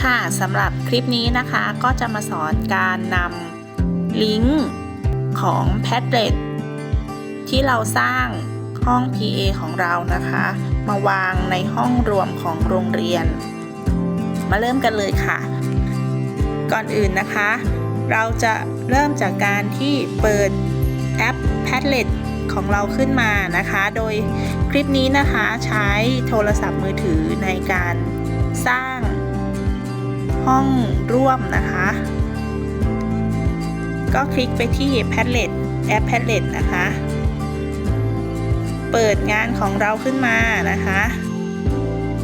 ค่ะสำหรับคลิปนี้นะคะก็จะมาสอนการนำลิงก์ของ Padlet ที่เราสร้างห้อง PA ของเรานะคะ มาวางในห้องรวมของโรงเรียน มาเริ่มกันเลยค่ะ ก่อนอื่นนะคะ เราจะเริ่มจากการที่เปิดแอป Padlet ของเราขึ้นมานะคะ โดยคลิปนี้นะคะใช้โทรศัพท์มือถือในการสร้าง ห้องร่วมนะคะ ก็คลิกไปที่ Padlet แอป Padlet นะคะ เปิดงานของเราขึ้นมานะคะ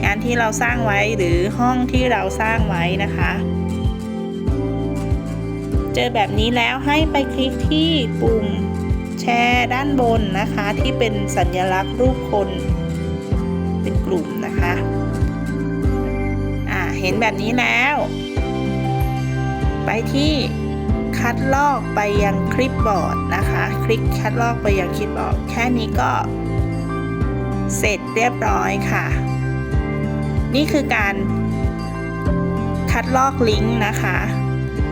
งานที่เราสร้างไว้หรือห้องที่เราสร้างไว้นะคะ เจอแบบนี้แล้วให้ไปคลิกที่ปุ่มแชร์ด้านบนนะคะที่เป็นสัญลักษณ์รูปคนเป็นกลุ่มนะคะ เห็นแบบนี้แล้ว ไปที่คัดลอกไปยังคลิปบอร์ดนะคะ คลิกคัดลอกไปยังคลิปบอร์ดแค่นี้ก็ เสร็จเรียบร้อยค่ะ นี่คือการคัดลอกลิงก์นะคะ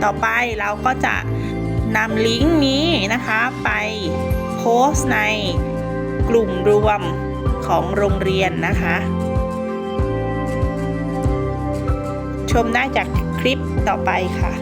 ต่อไปเราก็จะนำลิงก์นี้นะคะไปโพสต์ในกลุ่มรวมของโรงเรียนนะคะ ชมได้จากคลิปต่อไปค่ะ